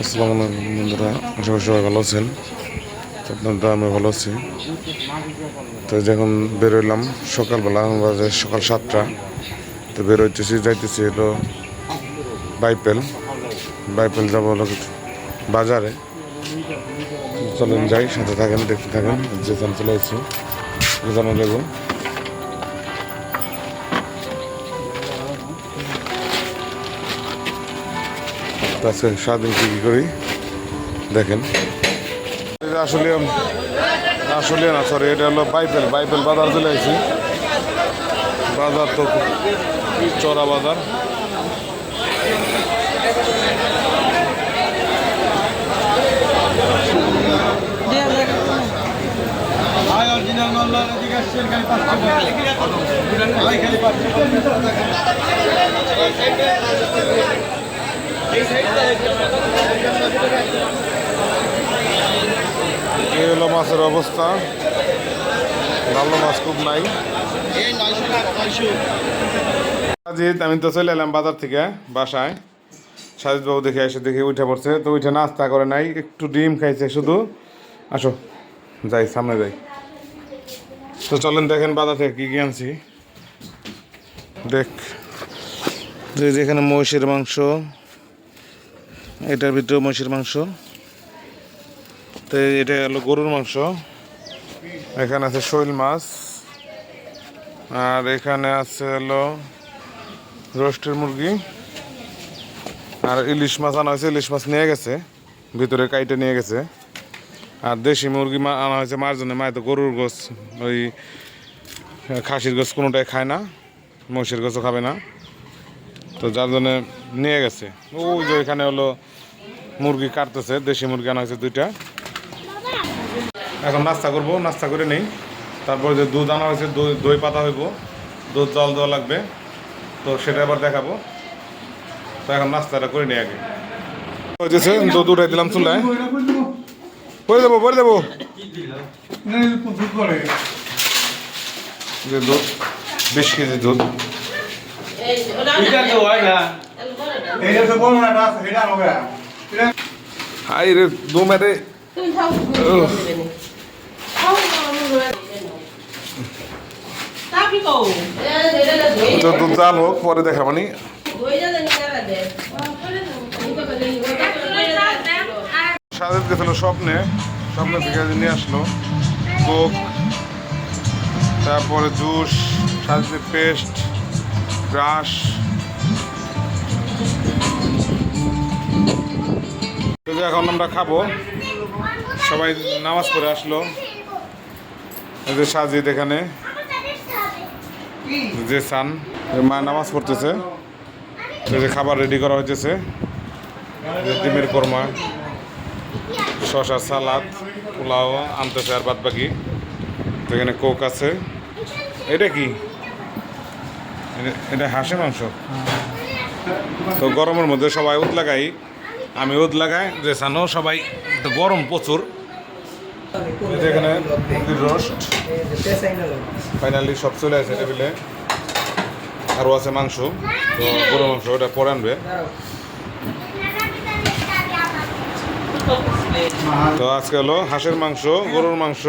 আসসালামু আলাইকুম বন্ধুরা, আশা সবাই ভালো আছেন। তো আপনাদের আমি ভালো আছি। তো যখন বেরোইলাম, সকালবেলা বাজে সকাল সাতটা। তো বেরোইতেছি, যাইতেছি হলো বাইপেল। বাইপেল যাব হলো বাজারে। চলেন যাই, সাথে থাকেন, দেখতে থাকেন যেখানে চলে আসছি যেখানে দেবো তো আজকে সারাদিন কী কী করি? দেখেন। আসলে আসলে না সরি এটা হলো বাইপেল। বাইপেল বাজার চলে আসছি বাজার তো চড়া বাজার। খালি পাঁচশো হাই খালি পাঁচশো হলো মাছের অবস্থা। ভালো মাছ খুব নাই। আমি তো চলে এলাম বাজার থেকে, বাসায়। সাজিদ বাবু দেখে এসে দেখে উঠে পড়ছে, তো উঠে নাস্তা করে নাই, একটু ডিম খাইছে শুধু। আসো, যাই, সামনে যাই। তো চলেন দেখেন বাজার থেকে কী কী আনছি। দেখ যেখানে মহিষের মাংস। এটার ভিতরে মহিষের মাংস। তো এটা হলো গরুর মাংস। এখানে আছে শৈল মাছ। আর এখানে আছে হলো রোস্টের মুরগি। আর ইলিশ মাছ আনা হয়েছে, ইলিশ মাছ নিয়ে গেছে। ভিতরে কাইটে নিয়ে গেছে। আর দেশি মুরগি মা আনা হয়েছে মার জন্য। মায় তো গরুর গোস ওই খাসির গোস কোনোটাই খায় না, মহিষের গোছও খাবে না। তো যার জন্য নিয়ে গেছে। ওই যে এখানে হলো মুরগি কাটতেছে দেশি মুরগি আনা হয়েছে দুইটা। এখন নাস্তা করব নাস্তা করে নেই। তারপরে যে দুধ আনা হয়েছে দই- দই পাতা হইব দুধ জল দেওয়া লাগবে। তো সেটা আবার দেখাবো। তো এখন নাস্তাটা করে নিই আগে। হয়েছে দুধ উঠাই দিলাম চুলায়। করে দেবো করে দেবো। যে দুধ বিশ কেজি দুধ। হাই রে দু মেরে জাল হোক পরে দেখাবানি সাজেদ গেছিল স্বপ্নে স্বপ্ন থেকে নিয়ে আসলো কোক তারপরে জুস সাজেদের পেস্ট ব্রাশ এখন আমরা খাব, সবাই নামাজ পড়ে আসলো। যে সাজিদ এখানে, যে সান মা নামাজ পড়তেছে। যে খাবার রেডি করা যে ডিমের কোরমা শশা সালাদ, পোলাও আনতেছে আর বাদ বাকি এখানে কোক আছে। এটা কি? এটা- হাঁসের মাংস। তো গরমের মধ্যে সবাই উদ লাগাই। আমি উদ লাগাই, যে সানো সবাই, তো গরম প্রচুর। এখানে রোস্ট ফাইনালি সব চলে আসে টেবিলে আরও আছে মাংস। তো গরু মাংস ওটা পরে আনবে। তো আজকে হলো হাঁসের মাংস, গরুর মাংস,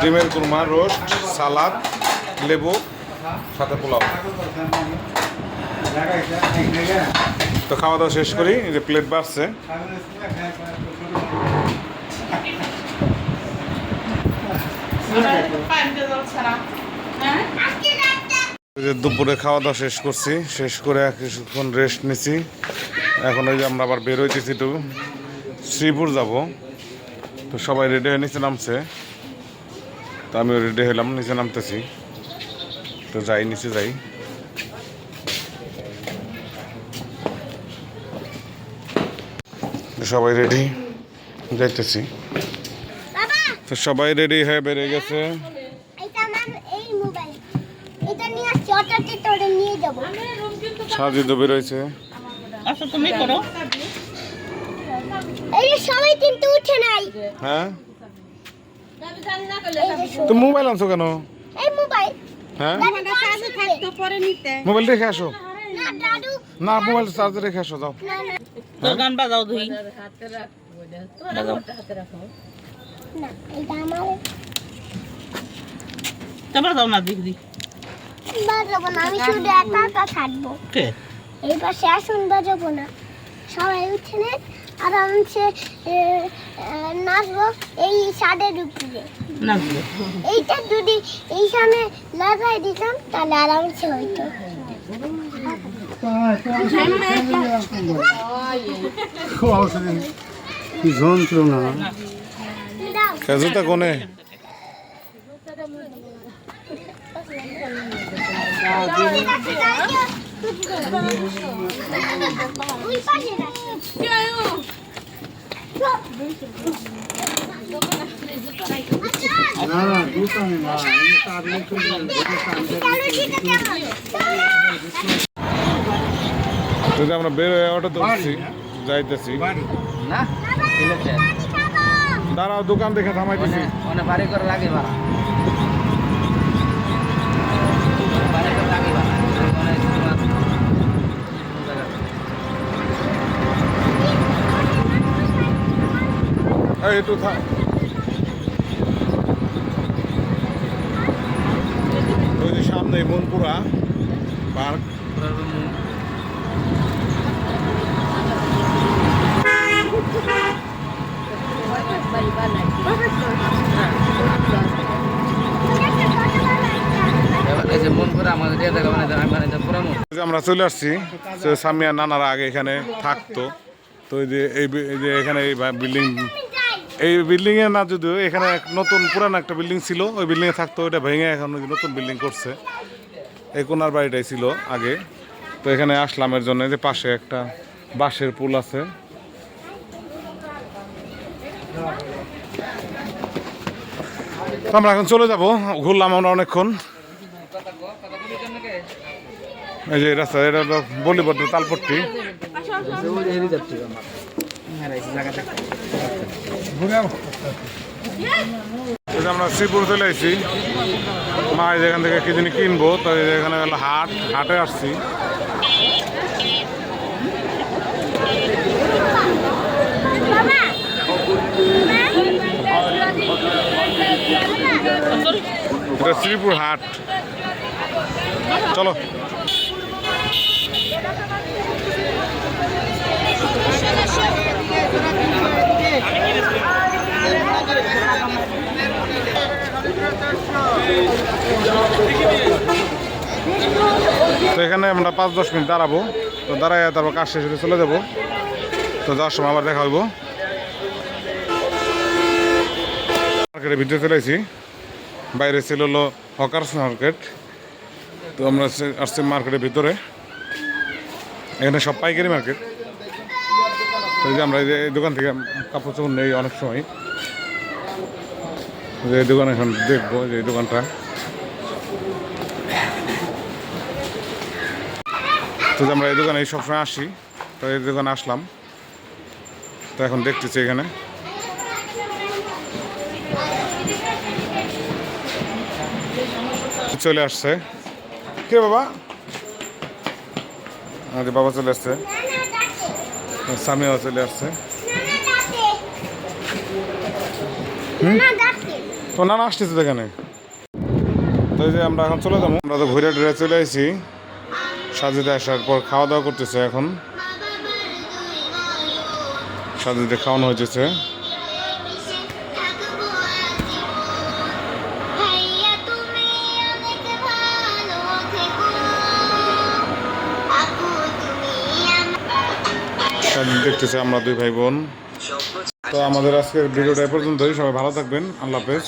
ডিমের কুরমা, রোস্ট, সালাদ, লেবু। সাথে পোলাও। তো খাওয়া দাওয়া শেষ করি যে প্লেট বাড়ছে। দুপুরে খাওয়া দাওয়া শেষ করছি, শেষ করে কিছুক্ষণ রেস্ট নিছি। এখন ওই যে আমরা আবার বের হইতেছি একটু শ্রীপুর যাব। তো সবাই রেডি হয়ে নিচে নামছে। তো আমিও রেডি হলাম নিচে নামতেছি। তো যাই নিচে যাই। তো সবাই রেডি যাইতেছি। তো সবাই রেডি হয়ে বেরিয়ে গেছে। এটা আমার এই মোবাইল এটা নিয়ে আসছি অটোতে তোরে নিয়ে যাব। সাজিদ বেরোয়েছে আচ্ছা তুমি করো। এই সবাই কিন্তু উঠে নাই। হ্যাঁ? এই তো মোবাইল আনছো কেন? এই মোবাইল হ্যাঁ? দাদু পরে নিতে। পরে নিতে। মোবাইল রেখে আসো। না মোবাইল চার্জে রেখে আসো যাও। গান বাজাও ধুই। না এটা যাও না দিদি বাজাবো না আমি শুধু একা একা থাকব কে? এই পাশে আসুন না। সবাই উঠে নেন। আরামসে নাচবো এই সাদের উপরে নাচবে। এইটা যদি এইখানে লাগাই দিতাম তাহলে আরামসে হইতো। যন্ত্রণা। কোনে। না না দোকানে না আমি তার মুখে চলো ঠিক আছে আমার। চলো। যদি আমরা বের হয়ে অটো ধরছি যাইতেছি। না দাঁড়াও দোকান দেখে থামাইতেছি। মানে বাড়ি করে লাগে বা বাড়ি করে লাগে বা মানে এই একটু থাক ওই যে সামনে মনপুরা পার্ক। আমরা চলে আসছি সামিয়া নানারা আগে এখানে থাকতো। তো এই যে এই যে এখানে এই বিল্ডিং এই বিল্ডিং এ না যদিও এখানে এক নতুন পুরানো একটা বিল্ডিং ছিল ওই বিল্ডিং এ থাকতো ওইটা ভেঙে এখন নতুন বিল্ডিং করছে। এই কোনার বাড়িটাই ছিল আগে। তো এখানে আসলাম এর জন্য এই যে পাশে একটা বাঁশের পুল আছে। তো আমরা এখন চলে যাব ঘুরলাম আমরা অনেকক্ষণ। এই যে রাস্তা এটা হলো বলিবদ্ধ তালপট্টি। এই যে আমরা শ্রীপুর চলে আসছি মা এখান থেকে কি কিনবো, তো এই যে এখানে হাট, হাটে আসছি। এটা শ্রীপুর হাট। চলো। তো এখানে আমরা পাঁচ, দশ মিনিট দাঁড়াবো। তো দাঁড়ায় তারপর কাজ শেষ হলে চলে যাব। তো যাওয়ার সময় আবার দেখা হইব। মার্কেটের ভিতরে চলেছি বাইরে ছিল হলো হকার্স মার্কেট। তো আমরা আসছি মার্কেটের ভিতরে। এখানে সব পাইকারি মার্কেট। যে আমরা এই দোকান থেকে কাপড় চোপড় নেই অনেক সময়। যে দোকান এখন দেখব যে দোকানটা। তো আমরা এই দোকানে এই সবসময় আসি, তো এই দোকানে আসলাম। তো এখন দেখতেছি এখানে। চলে আসছে। কে বাবা? আমাদের বাবা চলে আসছে। স্বামীও চলে আসছে। তো না না আসতেছে এখানে। তো এই যে আমরা এখন চলে যাব। আমরা তো ঘুরে টুরে চলে আসি সাজিদে আসার পর খাওয়া দাওয়া করতেছে এখন। সাজিদে খাওয়ানো হয়েছে দেখতেছে আমরা দুই ভাই বোন তো আমাদের আজকের ভিডিওটা এ পর্যন্তই। সবাই ভালো থাকবেন। আল্লাহ হাফেজ।